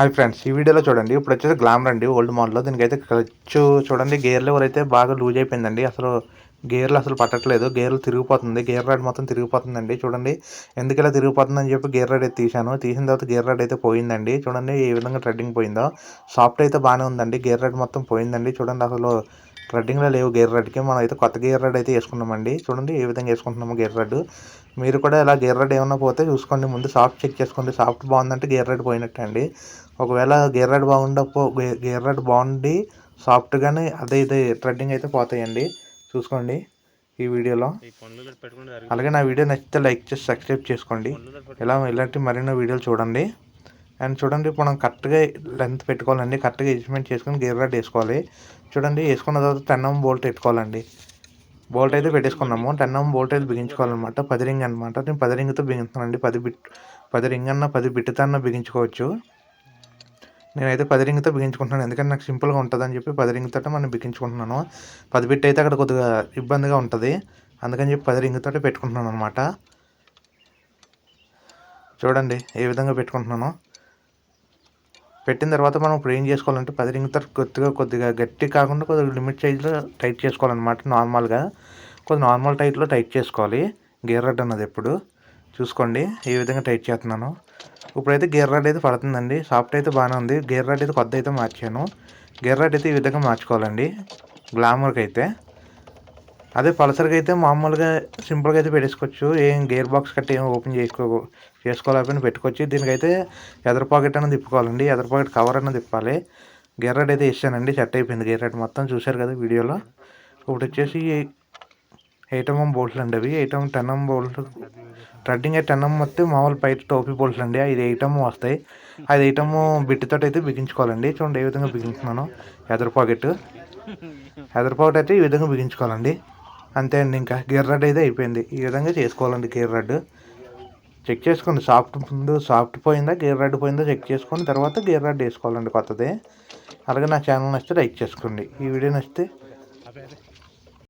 Hi friends ఈ వీడియోలో చూడండి ఇప్పుడు వచ్చేసి గ్లామర్ అండి ఓల్డ్ మోడల్లో. దీనికైతే క్లచ్ చూడండి గేర్ లెవెల్ అయితే బాగా లూజ్ అయిపోయిందండి. అసలు గేర్లు అసలు పట్టట్లేదు. గేర్లు తిరిగిపోతుంది. గేర్ రాడ్ మొత్తం తిరిగిపోతుందండి. చూడండి ఎందుకు ఇలా తిరిగిపోతుందని చెప్పి గేర్ రాడ్ అయితే తీశాను. తీసిన తర్వాత గేర్ రాడ్ అయితే పోయిందండి. చూడండి ఏ విధంగా ట్రెడ్డింగ్ పోయిందో. సాఫ్ట్ అయితే బాగానే ఉందండి. గేర్ రాడ్ మొత్తం పోయిందండి. చూడండి అసలు ట్రెడ్డింగ్లో లేవు గేర్ రాడ్కి మనం అయితే కొత్త గేర్ రాడ్ అయితే వేసుకున్నామండి. చూడండి ఏ విధంగా వేసుకుంటున్నాము గేర్ రాడ్ మీరు కూడా ఇలా గేర్ రాడ్ ఏమైనా పోతే చూసుకోండి. ముందు సాఫ్ట్ చెక్ చేసుకోండి. సాఫ్ట్ బాగుందంటే గేర్ రాడ్ పోయినట్టు అండి. ఒకవేళ గేర్ రాడ్ బాగుండపో గేర్ రాడ్ బాగుండి సాఫ్ట్గానే అదే ఇదే ట్రెడ్డింగ్ అయితే పోతాయండి. చూసుకోండి ఈ వీడియోలో. అలాగే నా వీడియో నచ్చితే లైక్ చేసి సబ్స్క్రైబ్ చేసుకోండి. ఇలా ఇలాంటి మరిన్ని వీడియోలు చూడండి. అండ్ చూడండి ఇప్పుడు మనం కరెక్ట్గా లెంత్ పెట్టుకోవాలండి. కరెక్ట్గా అడ్జస్ట్మెంట్ చేసుకొని గేర్ రాడ్ వేసుకోవాలి. చూడండి వేసుకున్న తర్వాత టెన్ ఎం బోల్ట్ పెట్టుకోవాలండి. బోల్ట్ అయితే పెట్టేసుకున్నాము. టెన్ ఎం బోల్ట్ అయితే బిగించుకోవాలన్నమాట. పది రింగ్ అనమాట నేను పది రింగ్తో బిగించుతానండి పది బిట్ పది రింగ్ అన్న పది బిట్తో అన్న బిగించుకోవచ్చు. నేనైతే పది రింగ్తో బిగించుకుంటున్నాను. ఎందుకంటే నాకు సింపుల్గా ఉంటుంది అని చెప్పి పది రింగ్తో మనం బిగించుకుంటున్నాను. పది బిట్ అయితే అక్కడ కొద్దిగా ఇబ్బందిగా ఉంటుంది. అందుకని చెప్పి పది రింగ్తో పెట్టుకుంటున్నాను అనమాట చూడండి ఏ విధంగా పెట్టుకుంటున్నాను. పెట్టిన తర్వాత మనం ఇప్పుడు ఏం చేసుకోవాలంటే పది రింగ్ కొద్దిగా కొద్దిగా గట్టి కాకుండా కొద్దిగా లిమిట్ సైజ్లో టైట్ చేసుకోవాలన్నమాట నార్మల్గా. కొద్దిగా నార్మల్ టైట్లో టైట్ చేసుకోవాలి. గేర్ రడ్ అన్నది ఎప్పుడు. చూసుకోండి ఈ విధంగా టైట్ చేస్తున్నాను. ఇప్పుడైతే గేర్ రాడ్ అయితే పడుతుందండి. సాఫ్ట్ అయితే బాగానే ఉంది. గేర్ రాడ్ అయితే కొత్త అయితే మార్చాను. గేర్ రాడ్ అయితే ఈ విధంగా మార్చుకోవాలండి. గ్లామర్కి అయితే. అదే పల్సర్కి అయితే మామూలుగా సింపుల్గా అయితే పెట్టేసుకోవచ్చు. ఏం గేర్ బాక్స్ కట్టి ఏం ఓపెన్ చేసుకో చేసుకోలేకపోయినా పెట్టుకోవచ్చు. దీనికైతే ఎదర్ పాకెట్ అనేది తిప్పుకోవాలండి. ఎదర్ పాకెట్ కవర్ అనేది తిప్పాలి. గేర్ రాడ్ అయితే ఇస్తానండి సెట్ అయిపోయింది గేర్ రాడ్ మొత్తం. చూశారు కదా వీడియోలో. ఇప్పుడు వచ్చేసి ఎయిట్ బోట్లు బోల్ట్లు అండి అవి. Eight M ten M bolt threading ten వస్తే మామూలు పైట టోపీ బోల్ట్లు అండి ఇది ఎయిట్ వస్తాయి. అది ఐటమ్ బిట్టితో అయితే బిగించుకోవాలండి. చూడండి ఏ విధంగా బిగించుకున్నాను ఎదర్ పాకెట్. ఎదర్ పాకెట్ అయితే ఈ విధంగా బిగించుకోవాలండి. అంతే అండి ఇంకా. గేర్ రడ్ అయితే అయిపోయింది. ఈ విధంగా చేసుకోవాలండి గేర్ రడ్. చెక్ చేసుకోండి. సాఫ్ట్ ముందు సాఫ్ట్ పోయిందా గేర్ రడ్ పోయిందా చెక్ చేసుకొని తర్వాత గేర్ రడ్ వేసుకోవాలండి కొత్తది. అలాగే నా ఛానల్ నచ్చితే లైక్ చేసుకోండి. ఈ వీడియో నచ్చితే